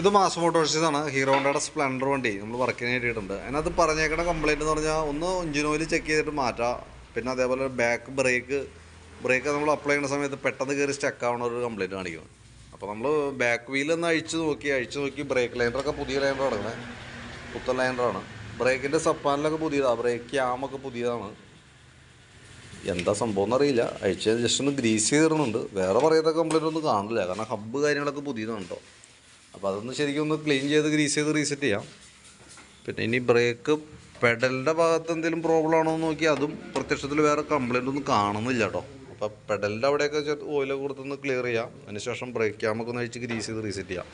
ഇത് മാസ് മോട്ടോഴ്സിൽ ആണ് ഹീറോ ഹോണ്ടയുടെ സ്പ്ലെൻഡർ വണ്ടി. നമ്മൾ വർക്കിന് കയറ്റിയിട്ടുണ്ട് അതിനകത്ത് പറഞ്ഞേക്കണ കംപ്ലൈന്റ് എന്ന് പറഞ്ഞാൽ ഒന്ന് എഞ്ചിൻ ഓയിൽ ചെക്ക് ചെയ്തിട്ട് മാറ്റാം. പിന്നെ അതേപോലെ ബാക്ക് ബ്രേക്ക് ബ്രേക്ക് നമ്മൾ അപ്ലൈ ചെയ്യുന്ന സമയത്ത് പെട്ടെന്ന് കയറി സ്റ്റക്ക് ആവുന്ന ഒരു കംപ്ലൈന്റ് കാണിക്കും. അപ്പോൾ നമ്മൾ ബാക്ക് വീൽ ഒന്ന് അഴിച്ച് നോക്കി അഴിച്ച് നോക്കി ബ്രേക്ക് ലൈനറൊക്കെ പുതിയ ലൈനർ കിടക്കുന്നത് പുത്തൻ ലൈനറാണ് ബ്രേക്കിന്റെ സപ്പാനിലൊക്കെ പുതിയതാണ് ബ്രേക്ക് ക്യാമൊക്കെ പുതിയതാണ്. എന്താ സംഭവം എന്നറിയില്ല. അഴിച്ച് ജസ്റ്റ് ഒന്ന് ഗ്രീസ് ചെയ്തിരുന്നുണ്ട് വേറെ പറയത്ത കംപ്ലൈന്റ് ഒന്നും കാണില്ല. കാരണം ഹബ്ബ് കാര്യങ്ങളൊക്കെ പുതിയതാണ് കേട്ടോ അപ്പോൾ അതൊന്ന് ശരിക്കും ഒന്ന് ക്ലീൻ ചെയ്ത് ഗ്രീസ് ചെയ്ത് റീസെറ്റ് ചെയ്യാം. പിന്നെ ഇനി ബ്രേക്ക് പെഡലിന്റെ ഭാഗത്ത് എന്തെങ്കിലും പ്രോബ്ലം ആണോ എന്ന് നോക്കി അതും പ്രത്യക്ഷത്തിൽ വേറെ കംപ്ലൈന്റ് ഒന്നും കാണുന്നില്ല കേട്ടോ അപ്പോൾ പെഡലിന്റെ അവിടെയൊക്കെ ഓയിൽ കൊടുത്തൊന്ന് ക്ലിയർ ചെയ്യാം. അതിനുശേഷം ബ്രേക്ക് ക്യാമൊക്കെ ഒന്ന് അഴിച്ച് ഗ്രീസ് ചെയ്ത് റീസെറ്റ് ചെയ്യാം.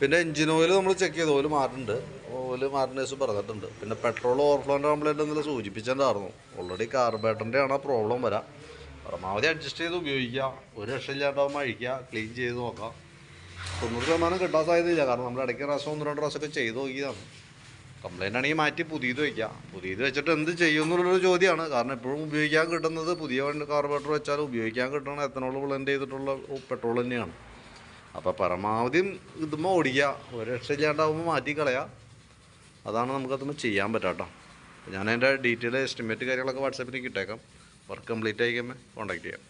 പിന്നെ എഞ്ചിൻ ഓയിൽ നമ്മൾ ചെക്ക് ചെയ്ത്. ഓയിൽ മാറ്റുന്നുണ്ട് ഓയിൽ മാറ്റുന്ന പറഞ്ഞിട്ടുണ്ട്. പിന്നെ പെട്രോൾ ഓവർഫ്ലോന്റെ കംപ്ലൈന്റ് എന്തെങ്കിലും സൂചിപ്പിച്ചിട്ടുണ്ടായിരുന്നു. ഓൾറെഡി കാർബേറ്ററിന്റെ ആണ് പ്രോബ്ലം വരാം. പരമാവധി അഡ്ജസ്റ്റ് ചെയ്ത് ഉപയോഗിക്കുക ഒരു രക്ഷയില്ലാണ്ടാവുമ്പോൾ അഴിക്കുക ക്ലീൻ ചെയ്ത് നോക്കാം. തൊണ്ണൂറ് ശതമാനം കിട്ടാൻ സാധ്യതയില്ല. കാരണം നമ്മൾ ഇടയ്ക്ക് പ്രാവശ്യം ഒന്ന് രണ്ട് പ്രാവശ്യമൊക്കെ ചെയ്ത് നോക്കിയതാണ്. കംപ്ലൈന്റ് ആണെങ്കിൽ മാറ്റി പുതിയത് വയ്ക്കുക പുതിയത് വെച്ചിട്ട് എന്ത് ചെയ്യും എന്നുള്ളൊരു ചോദ്യമാണ്. കാരണം എപ്പോഴും ഉപയോഗിക്കാൻ കിട്ടുന്നത് പുതിയ വണ്ടി കാർബറേറ്റർ വെച്ചാൽ ഉപയോഗിക്കാൻ കിട്ടണ എത്തനോൾ ബ്ലെൻഡ് ചെയ്തിട്ടുള്ള പെട്രോൾ തന്നെയാണ്. അപ്പോൾ പരമാവധി ഇതുമ്പോൾ ഓടിക്കുക. ഒരു രക്ഷയില്ലാണ്ടാവുമ്പോൾ മാറ്റി കളയുക അതാണ് നമുക്കതുമ്പോൾ ചെയ്യാൻ പറ്റാട്ടോ. ഞാൻ അതിന്റെ ഡീറ്റെയിൽ എസ്റ്റിമേറ്റ് കാര്യങ്ങളൊക്കെ വാട്സാപ്പിലേക്ക് ഇട്ടേക്കാം. വർക്ക് കംപ്ലീറ്റ് ആയിക്കുമ്പോൾ കോൺടാക്ട് ചെയ്യാം.